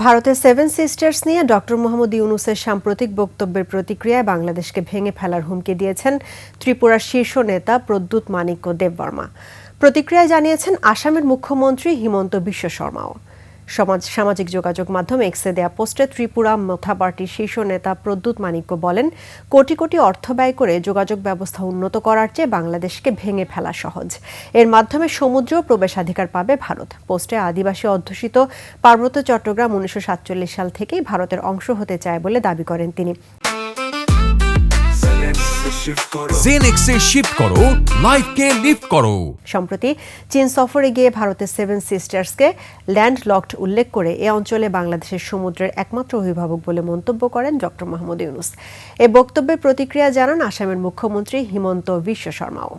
ভারতের seven sisters নিয়ে doctor Mohammad ইউনুসের সাম্প্রতিক বক্তব্যের প্রতিক্রিয়ায় বাংলাদেশকে ভেঙে ফেলার হুমকি দিয়েছেন ত্রিপুরার শীর্ষ নেতা প্রদ্যুৎ মানিক্য দেববর্মা। প্রতিক্রিয়ায় জানিয়েছেন, আসামের মুখ্যমন্ত্রী হিমন্ত বিশ্ব শর্মাও। সমাজ সামাজিক যোগাযোগ মাধ্যম এক্সে দেয়া পোস্টে ত্রিপুরা মথা পার্টির শীর্ষ নেতা প্রদ্যুৎ মানিক্য বলেন, কোটি কোটি অর্থ ব্যয় করে যোগাযোগ ব্যবস্থা উন্নত করার চেয়ে বাংলাদেশকে ভেঙে ফেলা সহজ। এর মাধ্যমে সমুদ্র প্রবেশাধিকার পাবে ভারত। পোস্টে আদিবাসী অধ্যুষিত পার্বত্য চট্টগ্রাম উনিশশো সাতচল্লিশ সাল থেকেই ভারতের অংশ হতে চায় বলে দাবি করেন তিনি। জেনেক্সে শিফট করো লাইফকে লিফট করো। সম্প্রতি চীন সফরে গিয়ে ভারতের সেভেন সিস্টার্সকে ল্যান্ড লকড উল্লেখ করে এ অঞ্চলে বাংলাদেশের সমুদ্রের একমাত্র অভিভাবক বলে মন্তব্য করেন ডক্টর মাহমুদ ইউনুস। এ বক্তব্যের প্রতিক্রিয়া জানান আসামের মুখ্যমন্ত্রী হিমন্ত বিশ্ব শর্মাও।